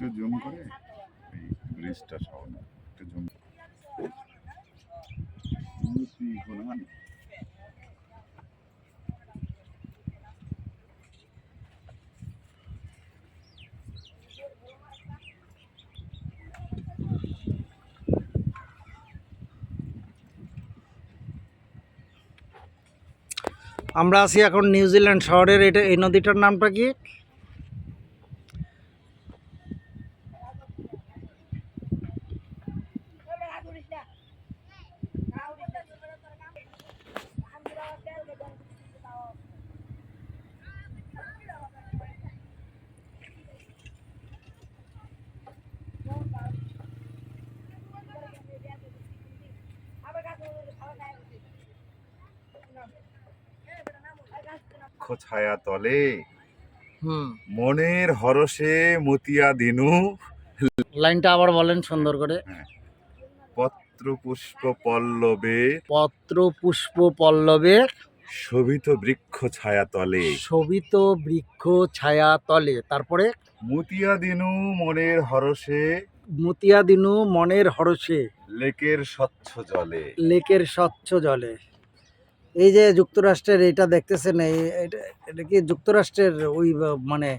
একটু জুম করে এই ব্রিজটা সহ না একটু জুম আমরা আছি এখন নিউজিল্যান্ড শহরের এটা এই নদীটার নামটা কি? ছায়া তলে। হুম। মনের হরসে মতিয়া দিনু। লাইনটা আবার বলেন সুন্দর করে। পত্র পুষ্প পল্লবে পত্র পুষ্প পল্লবে শোভিত বৃক্ষ ছায়া তলে। শোভিত বৃক্ষ ছায়া তলে। তারপরে? মতিয়া দিনু মনের হরসে মতিয়া দিনু মনের হরষে। লেকের স্বচ্ছ জলে। লেকের স্বচ্ছ জলে। এই যে যুক্তরাষ্ট্রের এটা দেখতেছেন এই এটা এটা কি যুক্তরাষ্ট্রের ওই মানে